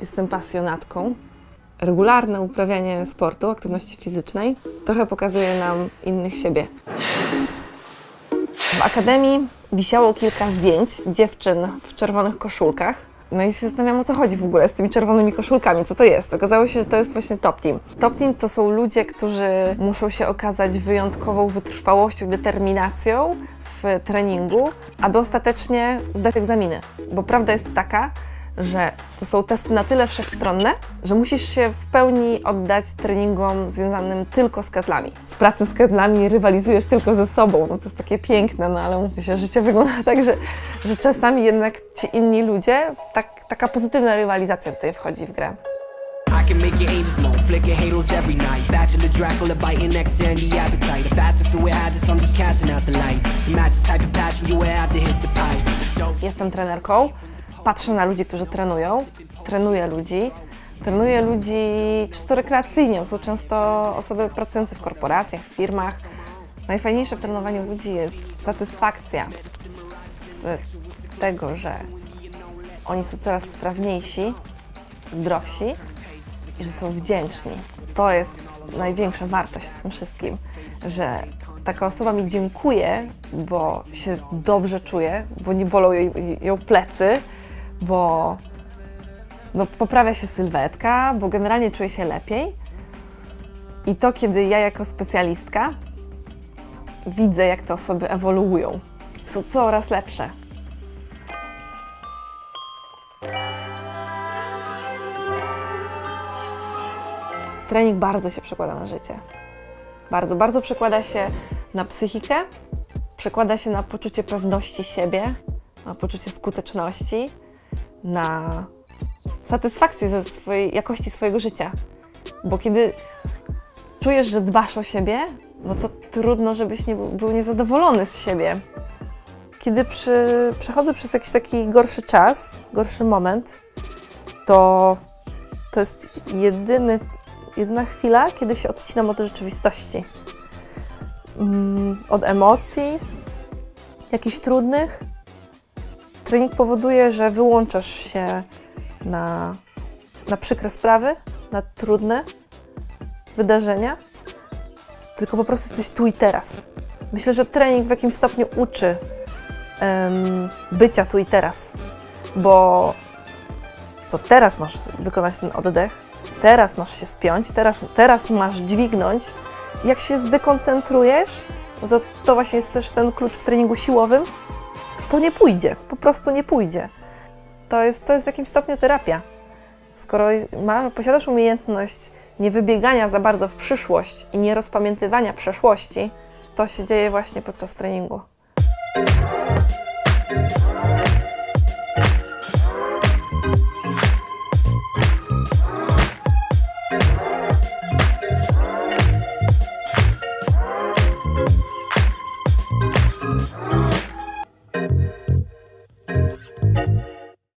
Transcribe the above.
Jestem pasjonatką. Regularne uprawianie sportu, aktywności fizycznej trochę pokazuje nam innych siebie. W akademii wisiało kilka zdjęć dziewczyn w czerwonych koszulkach. No i się zastanawiam, o co chodzi w ogóle z tymi czerwonymi koszulkami, co to jest. Okazało się, że to jest właśnie top team. Top team to są ludzie, którzy muszą się okazać wyjątkową wytrwałością determinacją w treningu, aby ostatecznie zdać egzaminy. Bo prawda jest taka, że to są testy na tyle wszechstronne, że musisz się w pełni oddać treningom związanym tylko z ketlami. W pracy z ketlami rywalizujesz tylko ze sobą, no to jest takie piękne, no ale mówię się, życie wygląda tak, że, że czasami jednak ci inni ludzie, tak, taka pozytywna rywalizacja tutaj wchodzi w grę. I can make your angels moan, flicking halos every night. Bachelor Dracula biting next to any appetite. A fast and fluid habits, I'm just casting out the light. To match this type of passion, you would have to hit the pipe. Don't Jestem trenerką, patrzę na ludzi, którzy trenują, trenuję ludzi. Trenuję ludzi czysto rekreacyjnie, są często osoby pracujące w korporacjach, w firmach. Najfajniejsze w trenowaniu ludzi jest satysfakcja z tego, że oni są coraz sprawniejsi, zdrowsi i że są wdzięczni. To jest największa wartość w tym wszystkim, że taka osoba mi dziękuje, bo się dobrze czuje, bo nie bolą ją plecy, bo no, poprawia się sylwetka, bo generalnie czuje się lepiej. I to, kiedy ja jako specjalistka widzę, jak te osoby ewoluują, są coraz lepsze. Trening bardzo się przekłada na życie. Bardzo, bardzo przekłada się na psychikę, przekłada się na poczucie pewności siebie, na poczucie skuteczności, na satysfakcję ze swojej jakości swojego życia. Bo kiedy czujesz, że dbasz o siebie, no to trudno, żebyś nie był, niezadowolony z siebie. Kiedy przy, przechodzę przez jakiś taki gorszy czas, gorszy moment, to to jest jedyny, jedyna chwila, kiedy się odcinam od rzeczywistości. Mm, Od emocji, jakichś trudnych. Trening powoduje, że wyłączasz się na, na przykre sprawy, na trudne wydarzenia, tylko po prostu jesteś tu i teraz. Myślę, że trening w jakimś stopniu uczy em, bycia tu i teraz, bo to teraz masz wykonać ten oddech, teraz masz się spiąć, teraz, teraz masz dźwignąć. Jak się zdekoncentrujesz, no to, to właśnie jest też ten klucz w treningu siłowym, to nie pójdzie, po prostu nie pójdzie. To jest, to jest w jakimś stopniu terapia. Skoro ma, posiadasz umiejętność nie wybiegania za bardzo w przyszłość i nie rozpamiętywania przeszłości, to się dzieje właśnie podczas treningu. Thank